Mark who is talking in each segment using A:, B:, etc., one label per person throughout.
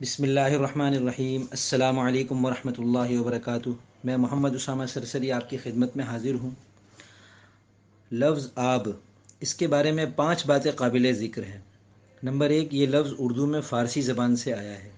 A: بسم اللہ الرحمن الرحیم۔ السلام علیکم ورحمۃ اللہ وبرکاتہ۔ میں محمد اسامہ سرسری آپ کی خدمت میں حاضر ہوں۔ لفظ آب، اس کے بارے میں پانچ باتیں قابل ذکر ہیں۔ نمبر ایک، یہ لفظ اردو میں فارسی زبان سے آیا ہے۔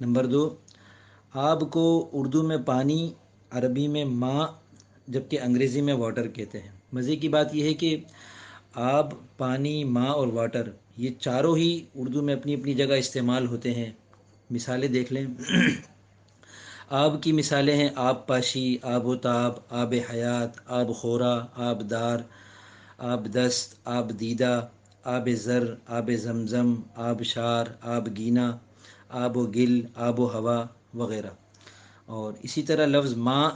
A: نمبر دو، آب کو اردو میں پانی، عربی میں ماں، جبکہ انگریزی میں واٹر کہتے ہیں۔ مزے کی بات یہ ہے کہ آب، پانی، ماں اور واٹر، یہ چاروں ہی اردو میں اپنی اپنی جگہ استعمال ہوتے ہیں۔ مثالیں دیکھ لیں۔ آب کی مثالیں ہیں، آب پاشی، آب و تاب، آب حیات، آب خورا، آب دار، آب دست، آب دیدہ، آب زر، آب زمزم، آب شار، آب گینا، آب و گل، آب و ہوا وغیرہ۔ اور اسی طرح لفظ ماں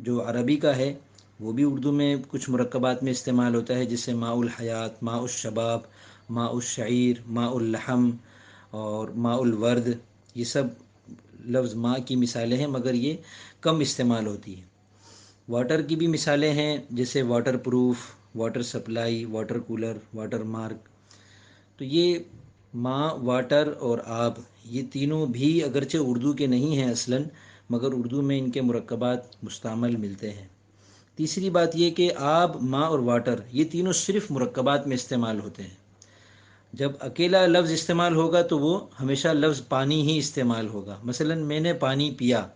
A: جو عربی کا ہے، وہ بھی اردو میں کچھ مرکبات میں استعمال ہوتا ہے جسے ماء الحیات ماء الشباب ماء الشعیر ماء اللحم اور ماء الورد یہ سب لفظ ماں کی مثالیں ہیں، مگر یہ کم استعمال ہوتی ہیں۔ واٹر کی بھی مثالیں ہیں، جیسے waterproof, water supply, water cooler, watermark. تو یہ ماں واٹر اور آب، یہ تینوں بھی اگرچہ اردو کے نہیں ہیں اصلاً، مگر اردو میں ان کے مرکبات مستعمل ملتے ہیں۔ تیسری بات یہ کہ آب ماں اور واٹر، یہ تینوں صرف مرکبات میں استعمال ہوتے ہیں۔ جب اکیلا لفظ استعمال ہوگا تو وہ ہمیشہ لفظ پانی ہی استعمال ہوگا۔ مثلا میں نے پانی پیا،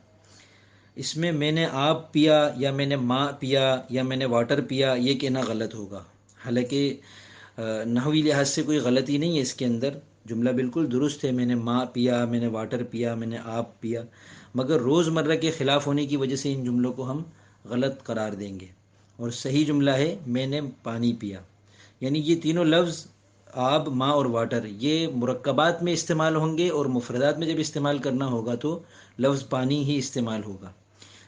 A: اس میں میں نے آب پیا یا میں نے ماں پیا یا میں نے واٹر پیا، یہ کہنا غلط ہوگا۔ حالانکہ نحوی لحاظ سے کوئی غلطی نہیں ہے اس کے اندر۔ جملہ بالکل درست ہے، میں نے ماں پیا، میں نے واٹر پیا، میں نے آب پیا۔ مگر روز مرہ کے خلاف ہونے کی وجہ سے ان جملوں کو ہم غلط قرار دیں گے۔ اور صحیح جملہ ہے، میں نے پانی پیا۔ یعنی یہ تینوں لفظ آب ماں اور واٹر، یہ مرکبات میں استعمال ہوں گے اور مفردات میں جب استعمال کرنا ہوگا تو لفظ پانی ہی استعمال ہوگا۔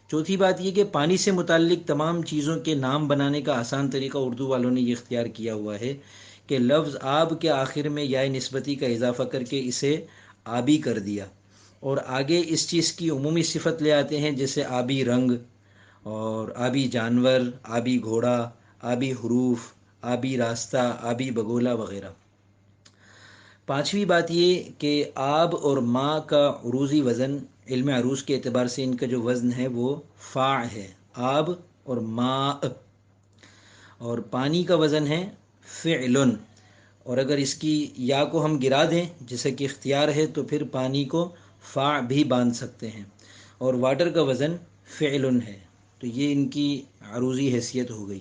A: چوتھی بات یہ کہ پانی سے متعلق تمام چیزوں کے نام بنانے کا آسان طریقہ اردو والوں نے یہ اختیار کیا ہوا ہے کہ لفظ آب کے آخر میں یا نسبتی کا اضافہ کر کے اسے آبی کر دیا۔ اور آگے اس چیز کی عمومی صفت لے آتے ہیں جیسے آبی رنگ اور آبی جانور، آبی گھوڑا، آبی حروف آبی راستہ، آبی بگولا وغیرہ۔ پانچویں بات یہ کہ آب اور ماں کا عروضی وزن، علم عروض کے اعتبار سے ان کا جو وزن ہے وہ فاع ہے، آب اور ماء۔ اور پانی کا وزن ہے فعل۔ اور اگر اس کی یا کو ہم گرا دیں، جیسے کہ اختیار ہے، تو پھر پانی کو فاع بھی باندھ سکتے ہیں۔ اور واٹر کا وزن فعل ہے۔ تو یہ ان کی عروضی حیثیت ہو گئی۔